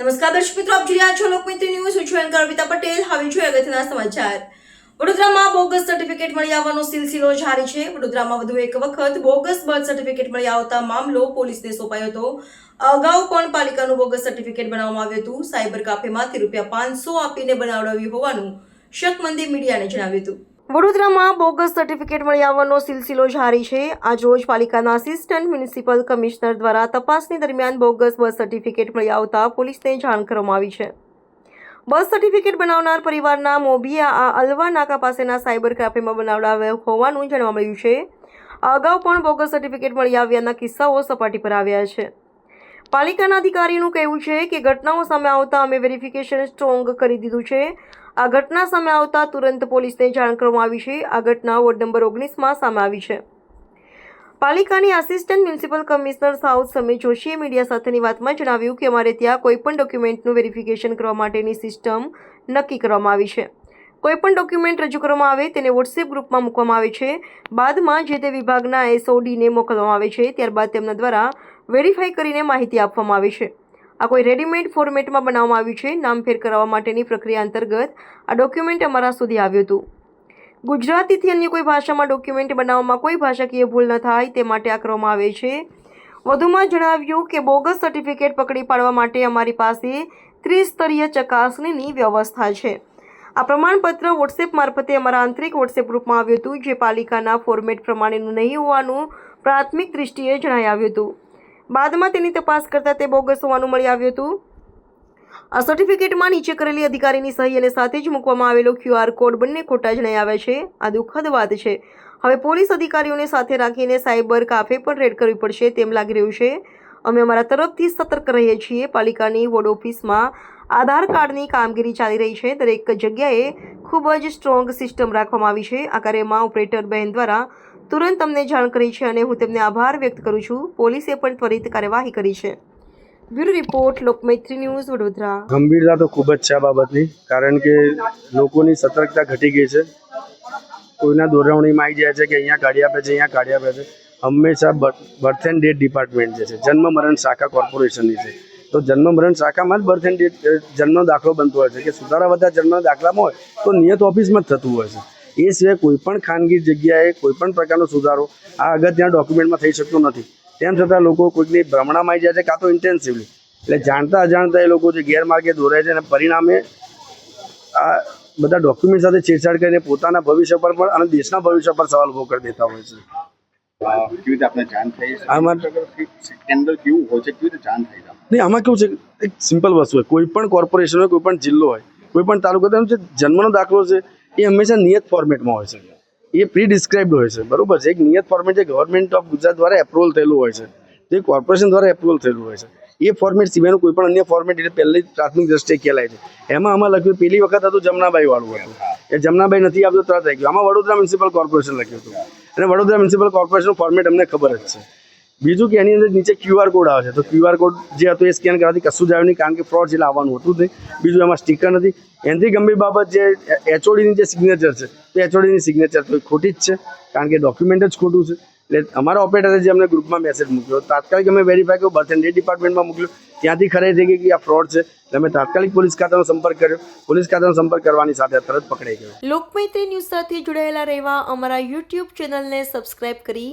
નમસ્કાર દર્શક મિત્રો, આપ જોઈ રહ્યા છો લોકમિત્ર ન્યૂઝ. હું છું અમિતા પટેલ. હવે જોઈએ અગત્યના સમાચાર. વડોદરામાં બોગસ સર્ટિફિકેટ મળી આવવાનો સિલસિલો જારી છે. વડોદરામાં વધુ એક વખત બોગસ બર્થ સર્ટિફિકેટ મળી આવતા મામલો પોલીસને સોંપાયો હતો. અગાઉ પણ પાલિકાનું બોગસ સર્ટિફિકેટ બનાવવામાં આવ્યું હતું. સાયબર કાફેમાંથી રૂપિયા પાંચસો આપીને બનાવડાવ્યું હોવાનું શકમંદી મીડિયાને જણાવ્યું હતું. વડોદરામાં બોગસ સર્ટિફિકેટ મળી આવવાનો સિલસિલો જારી છે. આજરોજ પાલિકાના આસિસ્ટન્ટ મ્યુનિસિપલ કમિશનર દ્વારા તપાસની દરમિયાન બોગસ બસ સર્ટિફિકેટ મળી આવતા પોલીસને જાણ કરવામાં આવી છે. બસ સર્ટિફિકેટ બનાવનાર પરિવારના મોભિયા આ અલવા નાકા પાસેના સાયબર કાફેમાં બનાવડાવ્યા હોવાનું જાણવા મળ્યું છે. અગાઉ પણ બોગસ સર્ટિફિકેટ મળી આવ્યાના કિસ્સાઓ સપાટી પર આવ્યા છે. પાલિકાના અધિકારીનું કહેવું છે કે ઘટનાઓ સામે આવતા અમે વેરિફિકેશન સ્ટ્રોંગ કરી દીધું છે. આ ઘટના સામે આવતા તુરંત પોલીસને જાણ કરવામાં આવી છે. આ ઘટના વોર્ડ નંબર ઓગણીસમાં સામે આવી છે. પાલિકાની assistant municipal commissioner south Samir જોશીએ મીડિયા સાથેની વાતમાં જણાવ્યું કે અમારે ત્યાં કોઈપણ ડોક્યુમેન્ટનું વેરિફિકેશન કરવા માટેની સિસ્ટમ નક્કી કરવામાં આવી છે. કોઈપણ ડોક્યુમેન્ટ રજૂ કરવામાં આવે તેને વોટ્સએપ ગ્રુપમાં મૂકવામાં આવે છે. બાદમાં જે તે વિભાગના એસઓડીને મોકલવામાં આવે છે. ત્યારબાદ તેમના દ્વારા વેરીફાઈ કરીને માહિતી આપવામાં આવે છે. આ કોઈ રેડીમેડ ફોર્મેટમાં બનાવવામાં આવ્યું છે. નામફેર કરાવવા માટેની પ્રક્રિયા અંતર્ગત આ ડોક્યુમેન્ટ અમારા સુધી આવ્યું હતું. ગુજરાતીથી અન્ય કોઈ ભાષામાં ડોક્યુમેન્ટ બનાવવામાં કોઈ ભાષાકીય ભૂલ ન થાય તે માટે આ કરવામાં આવે છે. વધુમાં જણાવ્યું કે બોગસ સર્ટિફિકેટ પકડી પાડવા માટે અમારી પાસે ત્રિસ્તરીય ચકાસણીની વ્યવસ્થા છે. આ પ્રમાણપત્ર વોટ્સએપ મારફતે અમારા આંતરિક વોટ્સએપ ગ્રુપમાં આવ્યું હતું, જે પાલિકાના ફોર્મેટ પ્રમાણેનું નહીં હોવાનું પ્રાથમિક દૃષ્ટિએ જણાઈ આવ્યું હતું. બાદમાં તેની તપાસ કરતાં તે બોગસ હોવાનું મળી આવ્યું હતું. આ સર્ટિફિકેટમાં નીચે કરેલી અધિકારીની સહી અને સાથે જ મૂકવામાં આવેલો ક્યુઆર કોડ બંને ખોટા જણાઈ આવે છે. આ દુઃખદ વાત છે. હવે પોલીસ અધિકારીઓને સાથે રાખીને સાયબર કાફે પણ રેડ કરવી પડશે તેમ લાગી રહ્યું છે. અમે અમારા તરફથી સતર્ક રહીએ છીએ. પાલિકાની વોર્ડ ઓફિસમાં આધાર કાર્ડની કામગીરી ચાલી રહી છે. દરેક જગ્યાએ ખૂબ જ સ્ટ્રોંગ સિસ્ટમ રાખવામાં આવી છે. આ કાર્યમાં ઓપરેટર બહેન દ્વારા તુરંત તમને જાણ કરી છે અને હું તેમને આભાર વ્યક્ત કરું છું. પોલીસે પણ ત્વરિત કાર્યવાહી કરી છે. Bureau report, Lokmaitri news, Vadodara. ગંભીરતા તો ખૂબ જ છે આ બાબતની, કારણ કે લોકોની સતર્કતા ઘટી ગઈ છે. કોઈના દોરવણીમાં આવી જાય છે કે અહીંયા કાઢી આપે છે, અહીંયા કાઢી આપે છે. હંમેશા બર્થ એન્ડ ડેટ ડિપાર્ટમેન્ટ જે છે, જન્મ મરણ શાખા કોર્પોરેશનની છે. તો જન્મ મરણ શાખામાં જ બર્થ એન્ડ ડેટ જન્મનો દાખલો બનતો હોય છે. કે સુધારા બધા જન્મના દાખલામાં હોય, તો નિયત ઓફિસમાં જ થતું હોય છે. એ સિવાય કોઈ પણ ખાનગી જગ્યાએ કોઈ પણ પ્રકારનો સુધારો આ અગત્યના ડોક્યુમેન્ટમાં થઈ શકતો નથી. તેમ છતાં લોકો કોઈકની ભ્રમણામાં આવી જાય છે કાં તો ઇન્ટેન્સિવલી એટલે જાણતા અજાણતા એ લોકો જે ગેરમાર્ગે દોરાય છે અને પરિણામે આ બધા ડોક્યુમેન્ટ સાથે છેડછાડ કરીને પોતાના ભવિષ્ય પર પણ અને દેશના ભવિષ્ય પર સવાલ ઊભો કરી દેતા હોય છે. નહીં આમાં કેવું છે? એક સિમ્પલ વસ્તુ હોય. કોઈ પણ કોર્પોરેશન હોય કોઈ પણ જિલ્લો હોય કોઈ પણ તાલુકો તેનો જે જન્મનો દાખલો છે એ હંમેશા નિયત ફોર્મેટમાં હોય છે. એ પ્રી ડિસ્ક્રાઇબ્ડ હોય છે. બરોબર છે? એક નિયત ફોર્મેટ જે ગવર્મેન્ટ ઓફ ગુજરાત દ્વારા એપ્રુવલ થયેલું હોય છે. તે કોર્પોરેશન દ્વારા એપ્રુવલ થયેલું હોય છે. એ ફોર્મેટ સિવાયનું કોઈ પણ અન્ય ફોર્મેટ એટલે પહેલી પ્રાથમિક દ્રષ્ટિએ ખેલાય છે. એમાં આમાં લખ્યું પેલી વખત હતું જમનાબાઈ વાળું હતું. એ જમનાબાઈ નથી આવતું, તરત આવી ગયું આમાં વડોદરા મ્યુનિસિપલ કોર્પોરેશન લખ્યું હતું. અને વડોદરા મ્યુનિસિપલ કોર્પોરેશનનું ફોર્મેટ અમને ખબર જ છે. બીજું કે એની અંદર નીચે ક્યુઆર કોડ આવે છે. તો ક્યુઆર કોડ જે હતો એ સ્કેન કરવાથી કશું જ આવ્યું નહીં, કારણ કે ફ્રોડ જેટલા આવવાનું હતું જ નહીં. બીજું એમાં સ્ટીકર નથી. એનાથી ગંભીર બાબત જે એચઓડીની જે સિગ્નેચર છે, તો એચઓડીની સિગ્નેચર તો ખોટી જ છે, કારણ કે ડોક્યુમેન્ટ જ ખોટું છે. એટલે અમારા ઓપરેટરે જે અમને ગ્રુપમાં મેસેજ મૂક્યો, તાત્કાલિક અમે વેરીફાઈ કર્યું બર્થ એન્ડ ડિપાર્ટમેન્ટમાં મોકલ્યું. ત્યાંથી ખરાઈ થઈ ગઈ કે આ ફ્રોડ છે. અમે તાત્કાલિક પોલીસ ખાતાનો સંપર્ક કર્યો. પોલીસ ખાતાનો સંપર્ક કરવાની સાથે તરત પકડાઈ ગયો. લોકમૈત્રી ન્યૂઝ સાથે જોડાયેલા રહેવા અમારા યુટ્યુબ ચેનલને સબસ્ક્રાઇબ કરી